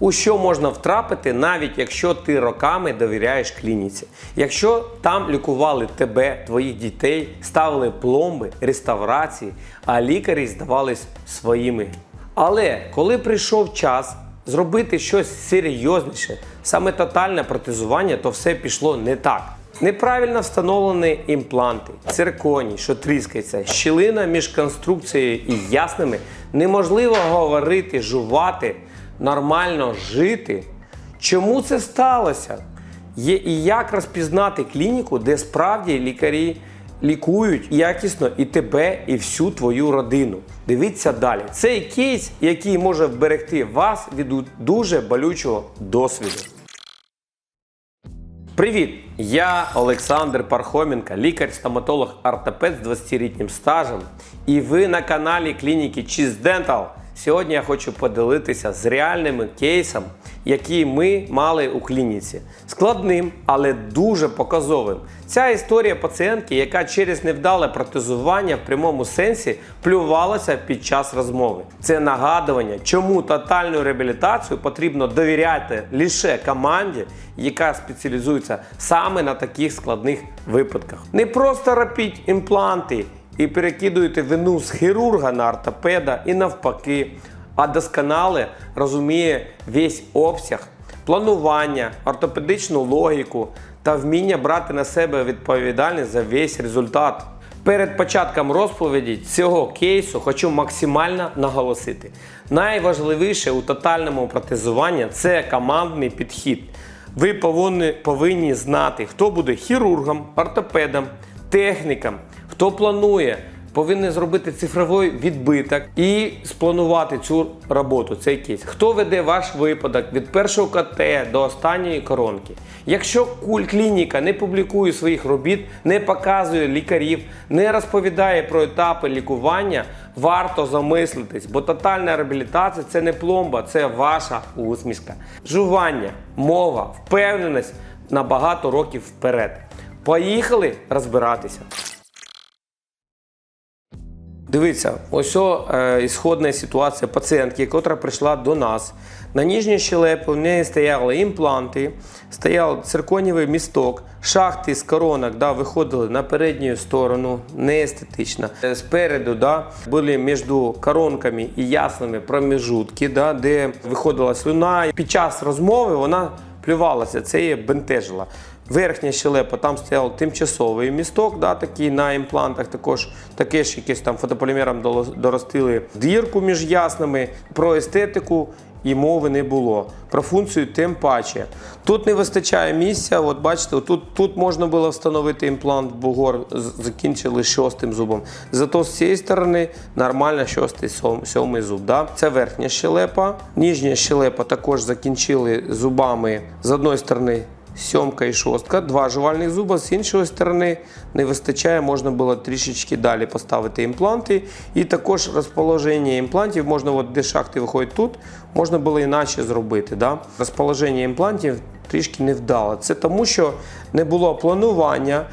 у що можна втрапити, навіть якщо ти роками довіряєш клініці. Якщо там лікували тебе, твоїх дітей, ставили пломби, реставрації, а лікарі здавались своїми. Але коли прийшов час зробити щось серйозніше, саме тотальне протезування, то все пішло не так. Неправильно встановлені імпланти, цирконій, що тріскається, щілина між конструкцією і ясними, неможливо говорити, жувати, нормально жити. Чому це сталося? Є і як розпізнати клініку, де справді лікарі лікують якісно і тебе, і всю твою родину. Дивіться далі. Цей кейс, який може вберегти вас від дуже болючого досвіду. Привіт! Я Олександр Пархоменко, лікар-стоматолог ортопед з 20-літнім стажем. І ви на каналі клініки Cheese Dental. Сьогодні я хочу поділитися з реальним кейсом, який ми мали у клініці. Складним, але дуже показовим. Ця історія пацієнтки, яка через невдале протезування в прямому сенсі плювалася під час розмови. Це нагадування, чому тотальну реабілітацію потрібно довіряти лише команді, яка спеціалізується саме на таких складних випадках. Не просто робіть імпланти і перекидуєте вину з хірурга на ортопеда і навпаки, а досконале розуміє весь обсяг, планування, ортопедичну логіку та вміння брати на себе відповідальність за весь результат. Перед початком розповіді цього кейсу хочу максимально наголосити. Найважливіше у тотальному протезуванні це командний підхід. Ви повинні, повинні знати, хто буде хірургом, ортопедом, техніком, хто планує, повинен зробити цифровий відбиток і спланувати цю роботу, цей кейс. Хто веде ваш випадок від першого КТ до останньої коронки. Якщо клініка не публікує своїх робіт, не показує лікарів, не розповідає про етапи лікування, варто замислитись, бо тотальна реабілітація це не пломба, це ваша усмішка. Жування, мова, впевненість на багато років вперед. Поїхали розбиратися. Дивіться, ось е, ісходна ситуація пацієнтки, яка прийшла до нас. На нижній щелепі в неї стояли імпланти, стояв цирконівий місток, шахти з коронок да, виходили на передню сторону, неестетично. Е, Спереду да, були між коронками і ясними проміжутки, да, де виходила слюна. Під час розмови вона плювалася, це її бентежило. Верхня щелепа, там стояв тимчасовий місток, да, такий на імплантах, також таке ж якесь там фотополімером доростили дірку між ясними. Про естетику і мови не було. Про функцію тим паче. Тут не вистачає місця. От бачите, тут, тут можна було встановити імплант бугор, закінчили шостим зубом. Зато з цієї сторони нормально шостий сьом- сьомий зуб. Да? Це верхня щелепа. Ніжня щелепа також закінчили зубами з одної сторони. Сьомка і шостка, два жувальних зуба, з іншої сторони не вистачає, можна було трішечки далі поставити імпланти. І також розположення імплантів можна, от де шахти виходять тут, можна було іначе зробити. Да? Розположення імплантів трішки не вдало. Це тому, що не було планування,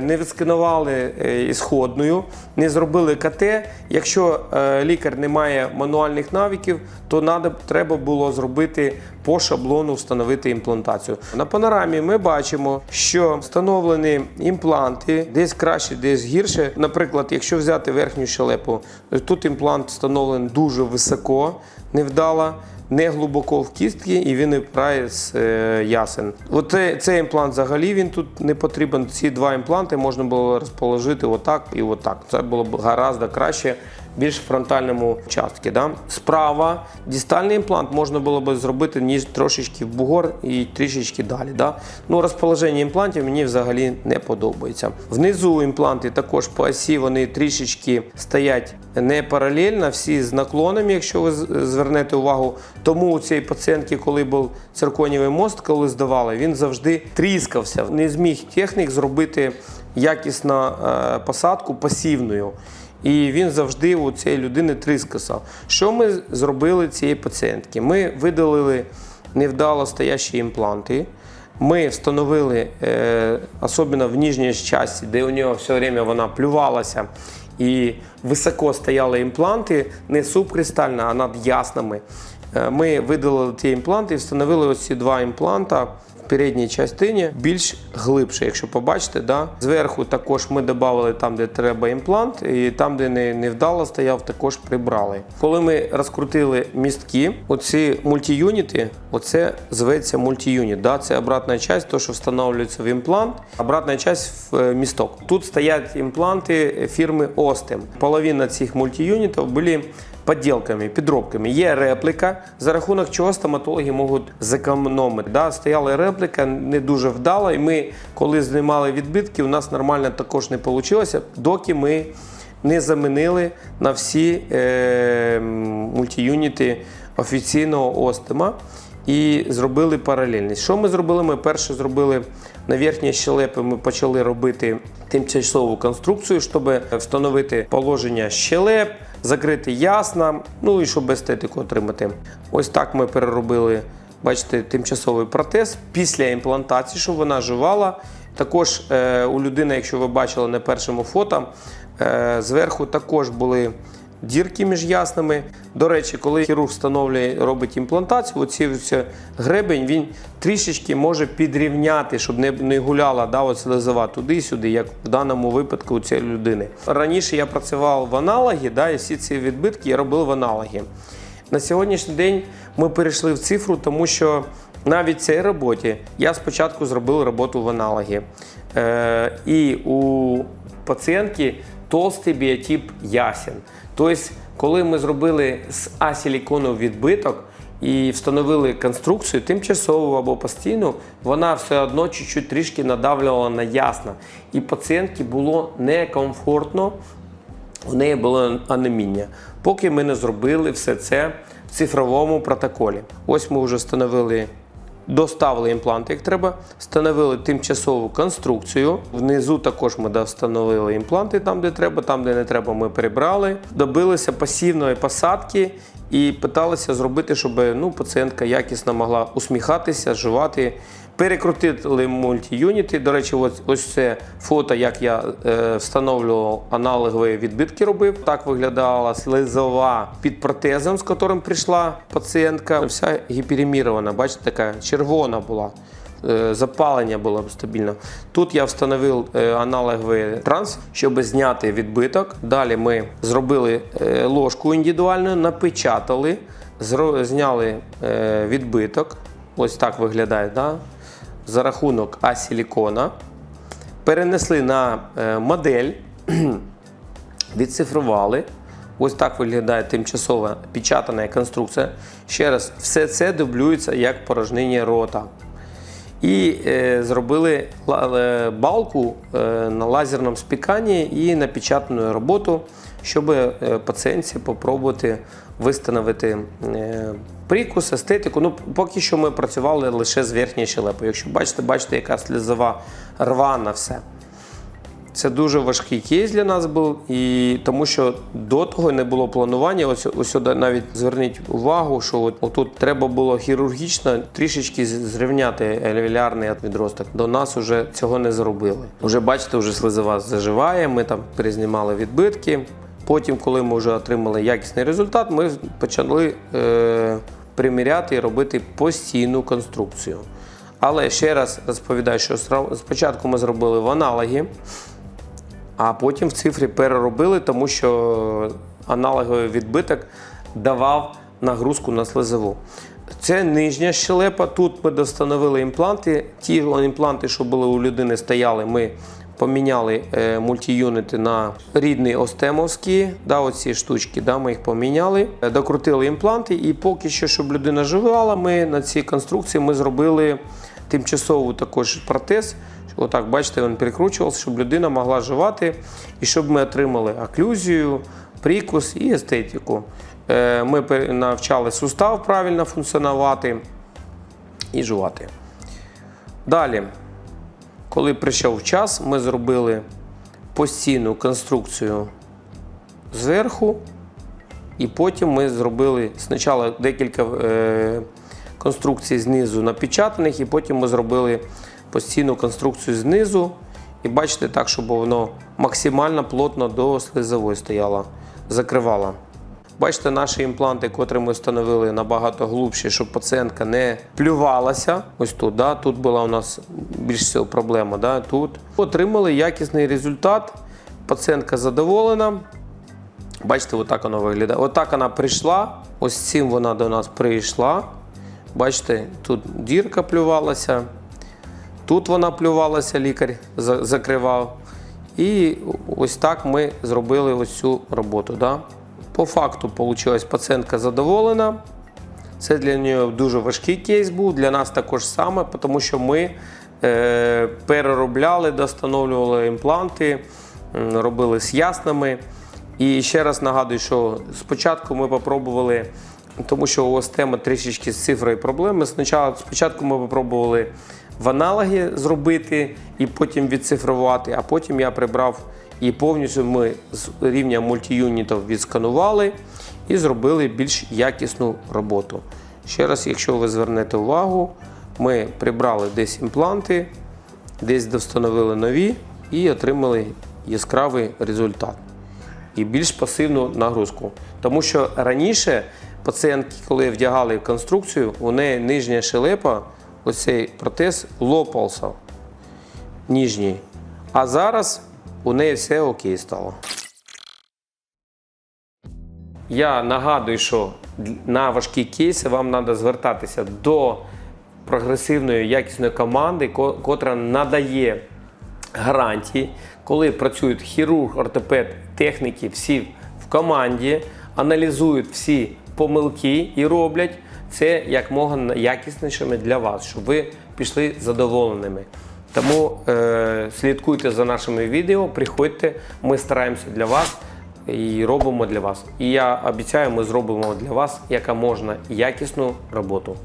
не відсканували е, ісходною, не зробили КТ. Якщо е, лікар не має мануальних навиків, то треба було зробити по шаблону встановити імплантацію. На панорамі ми бачимо, що встановлені імпланти десь краще, десь гірше. Наприклад, якщо взяти верхню щелепу, тут імплант встановлений дуже високо, невдало. Не глибоко в кістки і він випирає з е, ясен. От цей, імплант взагалі він тут не потрібен. Ці два імпланти можна було розположити отак і отак. Це було б гораздо краще, більш в фронтальному частці. Да? Справа дістальний імплант можна було б зробити ніж трошечки в бугор і трішечки далі. Да? Ну, розположення імплантів мені взагалі не подобається. Внизу імпланти також по осі вони трішечки стоять не паралельно, всі з наклонами, якщо ви звернете увагу. Тому у цієї пацієнтки, коли був цирконівий мост, коли здавали, він завжди тріскався. Не зміг технік зробити якісно е, посадку пасивною. І він завжди у цієї людини тріскався. Що ми зробили цієї пацієнтки? Ми видалили невдало стоящі імпланти. Ми встановили, е, особливо в нижній часті, де у нього все время вона плювалася і високо стояли імпланти, не субкристально, а над ясними. Е, Ми видалили ті імпланти і встановили ось ці два імпланта в передній частині більш глибше, якщо побачите. Да? Зверху також ми додали там, де треба імплант, і там, де не, не вдало стояв, також прибрали. Коли ми розкрутили містки, оці мультіюніти, оце зветься мультіюніт. Да? Це обратна частина, то, що встановлюється в імплант, обратна частина в е, місток. Тут стоять імпланти фірми Остем. Половина цих мультіюнітів були поділками, підробками. Є репліка, за рахунок чого стоматологи можуть зекономити. Да? Стояла репліка, не дуже вдала, і ми, коли знімали відбитки, у нас нормально також не вийшло, доки ми не замінили на всі е, мультіюніти офіційного остема і зробили паралельність. Що ми зробили? Ми перше зробили на верхній щелепі, ми почали робити тимчасову конструкцію, щоб встановити положення щелеп, закрити ясна, ну і щоб естетику отримати. Ось так ми переробили, бачите, тимчасовий протез після імплантації, щоб вона жувала. Також е, у людини, якщо ви бачили на першому фото, е, зверху також були дірки між яснами. До речі, коли хірург встановлює, робить імплантацію, оці гребень він трішечки може підрівняти, щоб не, не гуляла да, от слезова туди-сюди, як в даному випадку у цієї людини. Раніше я працював в аналогі, да, і всі ці відбитки я робив в аналогі. На сьогоднішній день ми перейшли в цифру, тому що навіть в цій роботі я спочатку зробив роботу в аналогі. Е, і у пацієнтки толстий біотип ясен. Тобто, коли ми зробили з асілікону відбиток і встановили конструкцію тимчасову або постійну, вона все одно чуть-чуть трішки надавлювала на ясна. І пацієнтці було некомфортно, у неї було анеміння. Поки ми не зробили все це в цифровому протоколі. Ось ми вже встановили. Доставили імпланти, як треба, встановили тимчасову конструкцію. Внизу також ми встановили імпланти там, де треба, там, де не треба, ми прибрали. Добилися пасивної посадки і питалися зробити, щоб ну, пацієнтка якісно могла усміхатися, жувати. Перекрутили мультіюніти. До речі, ось, ось це фото, як я е, встановлював аналогові відбитки робив. Так виглядала слизова під протезом, з яким прийшла пацієнтка. Вся гіперемірована, бачите, така червона була. Е, Запалення було стабільно. Тут я встановив е, аналоговий транс, щоб зняти відбиток. Далі ми зробили е, ложку індивідуальну, напечатали, зняли відбиток. Ось так виглядає. Да? За рахунок асілікона. Перенесли на е, модель, відцифрували. Ось так виглядає тимчасова печатана конструкція. Ще раз, все це дублюється як порожнення рота. І е, зробили е, балку е, на лазерному спіканні і напечатану роботу, щоб е, пацієнтці попробувати встановити е, прикус, естетику. Ну, поки що ми працювали лише з верхньою щелепою. Якщо бачите, бачите, яка слізова рвана все. Це дуже важкий кейс для нас був, і тому що до того не було планування. Ось, ось навіть зверніть увагу, що от, отут треба було хірургічно трішечки зрівняти альвеолярний відросток. До нас вже цього не зробили. Уже бачите, вже слизова заживає. Ми там перезнімали відбитки. Потім, коли ми вже отримали якісний результат, ми почали е, приміряти і робити постійну конструкцію. Але ще раз розповідаю, що спочатку ми зробили в аналогі, а потім в цифрі переробили, тому що аналоговий відбиток давав нагрузку на слизову. Це нижня щелепа. Тут ми достановили імпланти. Ті імпланти, що були у людини, стояли, ми поміняли е, мультіюнити на рідний остемовські. Да, оці штучки, да, ми їх поміняли, Е, докрутили імпланти, і поки що, щоб людина живала, ми на цій конструкції ми зробили тимчасову також протез. Отак, бачите, він перекручувався, щоб людина могла жувати і щоб ми отримали оклюзію, прикус і естетику. Е, Ми навчали сустав правильно функціонувати і жувати. Далі, коли прийшов час, ми зробили постійну конструкцію зверху, і потім ми зробили спочатку декілька е, конструкцій знизу напечатаних, і потім ми зробили постійну конструкцію знизу. І бачите, так, щоб воно максимально плотно до слизової стояло, закривало. Бачите, наші імпланти, котрі ми встановили набагато глибші, щоб пацієнтка не плювалася. Ось тут, да? тут була у нас більш всього проблема. Да? Тут отримали якісний результат. Пацієнтка задоволена. Бачите, отак воно виглядає. Отак вона прийшла. Ось цим вона до нас прийшла. Бачите, тут дірка плювалася. Тут вона плювалася, лікар закривав. І ось так ми зробили ось цю роботу. Да? По факту вийшла пацієнтка задоволена. Це для нього дуже важкий кейс був. Для нас також саме, тому що ми е, переробляли, достановлювали імпланти, робили з ясними. І ще раз нагадую, що спочатку ми попробували, тому що у вас тема трішечки з цифрою проблеми. Спочатку, спочатку ми попробували в аналогі зробити і потім відцифрувати, а потім я прибрав і повністю ми з рівня мультиюнітів відсканували і зробили більш якісну роботу. Ще раз, якщо ви звернете увагу, ми прибрали десь імпланти, десь достановили нові і отримали яскравий результат і більш пасивну нагрузку. Тому що раніше пацієнтки, коли вдягали конструкцію, у неї нижня щелепа, оцей протез лопався ніжній. А зараз у неї все окей стало. Я нагадую, що на важкі кейси вам треба звертатися до прогресивної якісної команди, котра надає гарантії, коли працюють хірург, ортопед, техніки, всі в команді, аналізують всі помилки і роблять це як якіснішими для вас, щоб ви пішли задоволеними. Тому е, слідкуйте за нашими відео, приходьте, ми стараємося для вас і робимо для вас. І я обіцяю, ми зробимо для вас яка можна якісну роботу.